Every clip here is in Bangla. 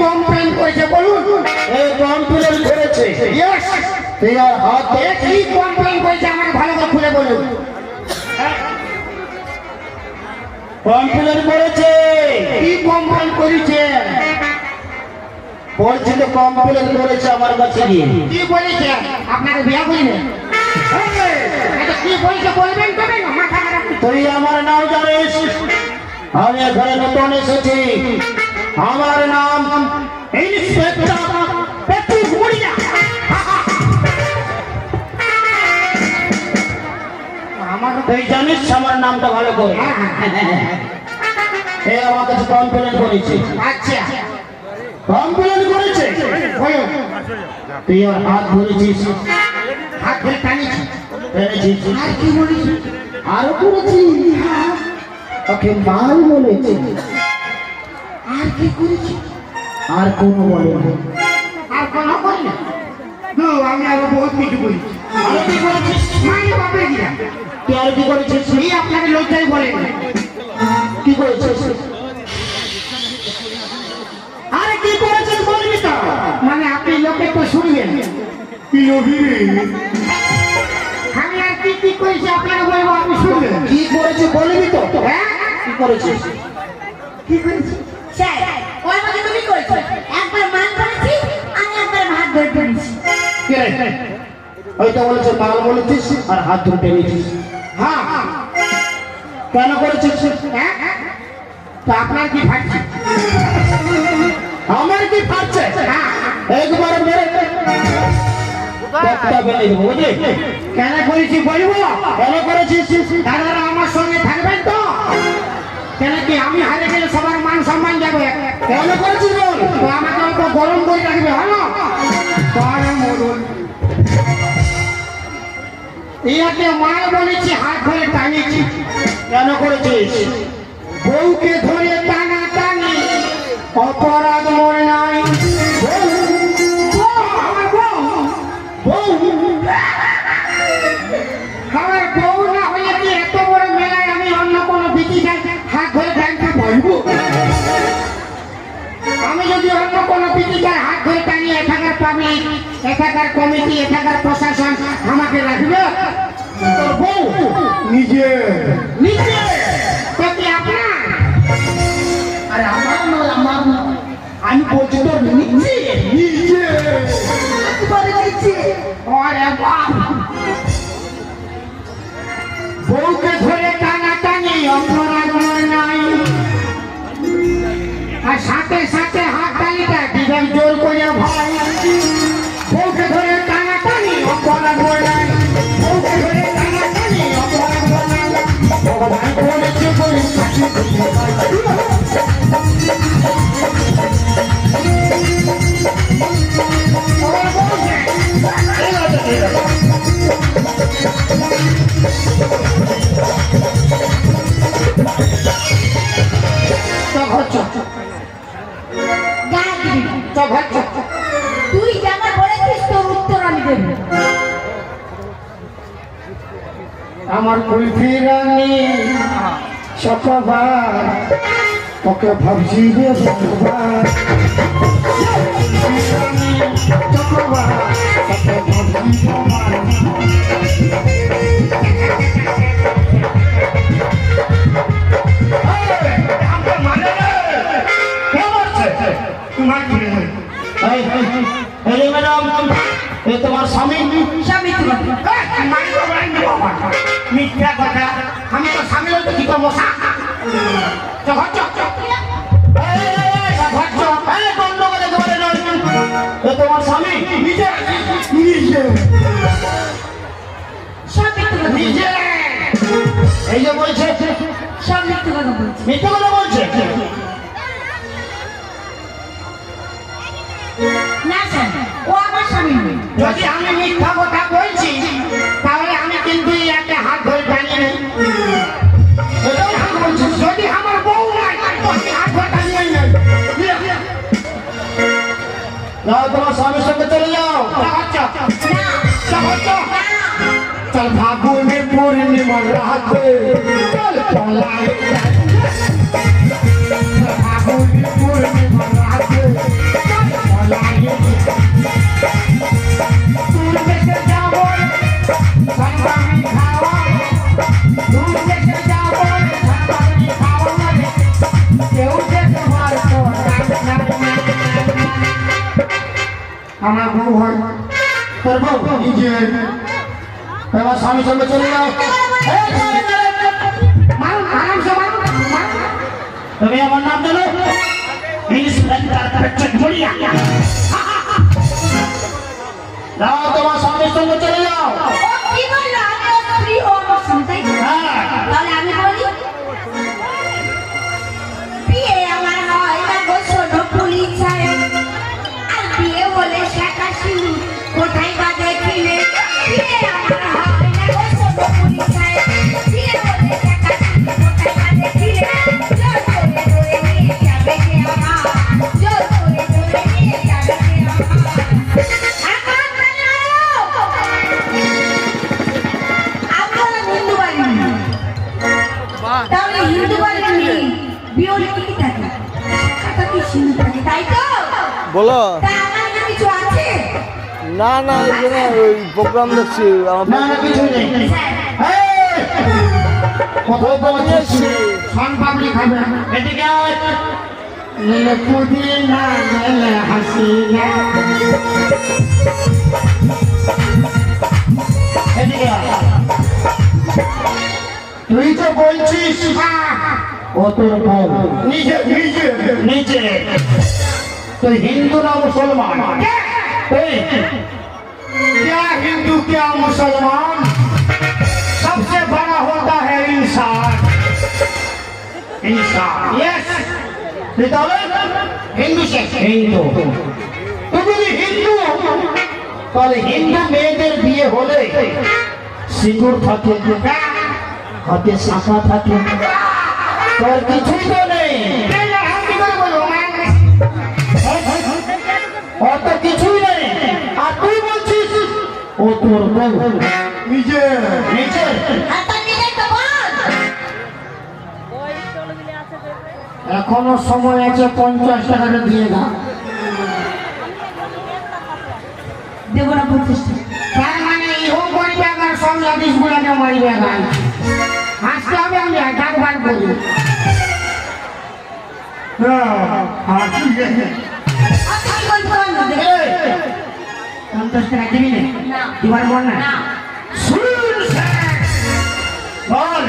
কমপ্লেন করেছে বলুন। এই কমপ্লেন করেছে। ইয়েস তোমার হাত কি কমপ্লেন করেছে আমাকে ভালো করে খুলে বলুন। কমপ্লেন করেছে। কি কমপ্লেন করেছে? বলছি তো কমপ্লেন করেছে আমার কাছে গিয়ে। কি বলেছে? আপনাকে বিয়া করিলেন কি বলছে বলবেন তবে না তুই আমার নাম জানিস? আমি এখানে নতুন এসেছি। আমার নাম ইন্সপেক্টর পেটু গুড়িয়া আমার তুই জানিস আমার নামটা ভালো করে। এ আমার কাছে কমপ্লেন করেছে। আচ্ছা। কমপ্লেন করেছে? তুই ওর হাত ধরেছিস। হাত ধরে টানিছি ধরেছিস আর কি আরও করেছি ওকে মাল বলেছে। আর কি করেছি? আর কোনো বলে না। আর কোনো না? আমি আরও বহুত কিছু করেছি। আরও কি করেছিস মানে গিয়া। তুই আর কি করেছিস এই আপনাকে লজ্জাই বলেন কি করেছিস আরে কি করেছিস বলবি তো? মানে আপনি লোকে তো শুনবেন। কি আমি আর কি কি করেছি আপনাকে বলব আপনি শুনবেন? কি করেছিস বলবি তো? হ্যাঁ? কি করেছিস কি করেছি? স্যার ওর মধ্যে তুমি করেছ একবার মান করেছি আমি একবার ভাত ধরে করেছি কে? রে হয়তো বলেছে মাল বলেছিস আর হাত ধরে টেনেছিস। হ্যাঁ। কেন করেছিস? হ্যাঁ? তো আপনার কি ফাটছে? আমার কি ফাটছে? হ্যাঁ। একবার মেরে কেন করেছি বলব? কেন করেছিস? দাদারা যাবে করছি বল। তো আমাকে অল্প গরম করে রাখবে হলো পরে মরুন। ইয়াকে মাল বলেছি হাত ধরে টাঙিয়েছি। কেন করেছিস? বউকে ধরে টানি এখানকার পাবলিক এখানকার কমিটি এখানকার প্রশাসন আমাকে রাখবে। বউ নিজে। নিজে? তো কি আপনার? আরে আমার নয় আমার নয়। আমি বলছি তোর নিজে? নিজে। দিচ্ছি ওরে বাপ! তুই যেমন বলেছিস তোর উত্তর আমি দেবো। আমার কুলফি রানী সফবার ওকে ভাবছি রে ভগবান মিথ্যা কথা। আমি তো সামনে তো কি চল চল এই, ঘর এ তোমার স্বামী? নিজে। নিজে। নিজে। যে বলছে। সব মিথ্যে কথা বলছি। মিথ্যে কথা বলছে। না স্যার ও আমার স্বামী যদি আমি মিথ্যা কথা যাও তোমার স্বামীর সঙ্গে চলে যাও। চল ফাগুনের পূর্ণিমা রাতে চল চলাই আমার বউ হয়। তোর বউ নিজে এবার স্বামীর সঙ্গে চলে যাও। তুমি আমার নাম জানো? তোমার স্বামীর সঙ্গে চলে যাও। কি বলল? আমি স্ত্রী ও আমার স্বামী, তাই হ্যাঁ। তাহলে আমি বলি বলো। না না এখানে ওই প্রোগ্রাম দেখছি হাসিনা তুই তো বলছিস ও তোর বউ। নিজে। নিজে। নিচে তুই হিন্দু না মুসলমান এই, क्या हिंदू क्या मुसलमान सबसे बड़ा होता है इंसान इंसान यस তুই তাহলে हिंदू से হিন্দু তুই যদি হিন্দু তাহলে হিন্দু মেয়েদের বিয়ে হলে সিঁদুর থাকে হাতে শাখা থাকে তোর কিছুই তো নেই অত কিছুই নেই। আর তুই বলছিস ও তোর বউ। নিজে। নিচে হাতটা নিলে তো বল এখনও সময় আছে পঞ্চাশ টাকাটা দিয়ে দাও দেবো না পঁচিশ তার মানে ইহো করবে জাতিস গুলাকে মারিবে গান হাসতে হবে আমি ডাকবার করি। হ্যাঁ ঠিক আছে। দেবো পঞ্চাশ টাকা দিবি না। দিবার বল না। বল!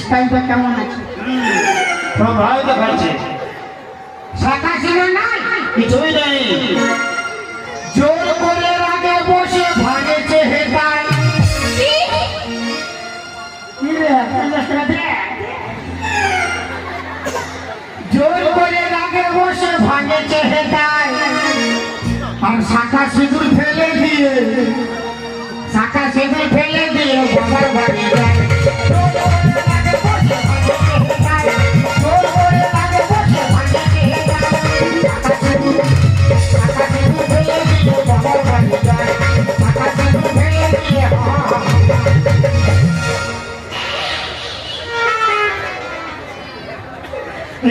স্টাইলটা কেমন আছে? দেখাচ্ছে শাখা ছিল না? কিছুই নেই শাখা সিঁদুর ফেলে দিয়ে শাখা সিঁদুর ফেলে দিয়ে বাবার বাড়ি যায়।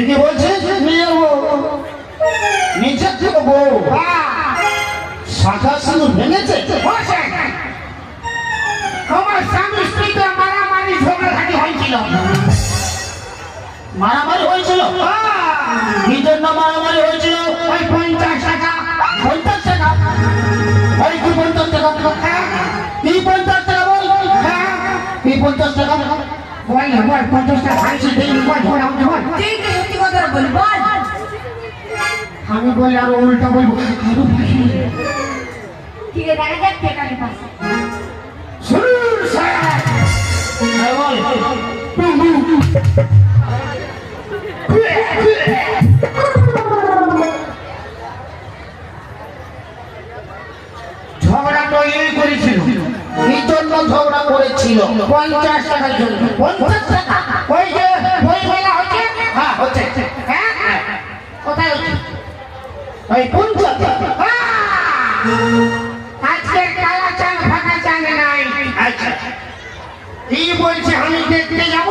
কি বলছিস? নিয়ে নিচের থেকে বউ। শাখা সিঁদুর ভেঙেছে? বসে। আমার স্বামী স্ত্রীতে মারামারি ঝগড়াঝাটি হয়েছিল। মারামারি হয়েছিল? কি জন্য মারামারি হয়েছিল? ওই পঞ্চাশ টাকা। পঞ্চাশ টাকা? ওই কি পঞ্চাশ টাকা? কি পঞ্চাশ টাকা বল? কি পঞ্চাশ টাকা? বল না বল পঞ্চাশ টাকা খাইছি দিন বল বল আমাকে বল। তো সত্যি কথা বলি বল। আমি বলি আর উল্টা বলব আরও বেশি। ঠিক আছে দেখা যাক কে কাকে পাচ্ছে শুনুন স্যার হ্যাঁ, বল ঝগড়া তো এই করেছিল। কি জন্য ঝগড়া করেছিল। পঞ্চাশ টাকার জন্য। পঞ্চাশ টাকা? ওই যে বই মেলা হচ্ছে হ্যাঁ হচ্ছে। হ্যাঁ কোথায় হচ্ছে? ওই পঞ্চাশ আমি দেখতে যাব।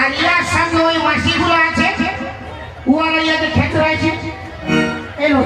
আর ইয়ার সঙ্গে ওই মাসিগুলো আছে ওরা ইয়াদের খেতে রয়েছে এলো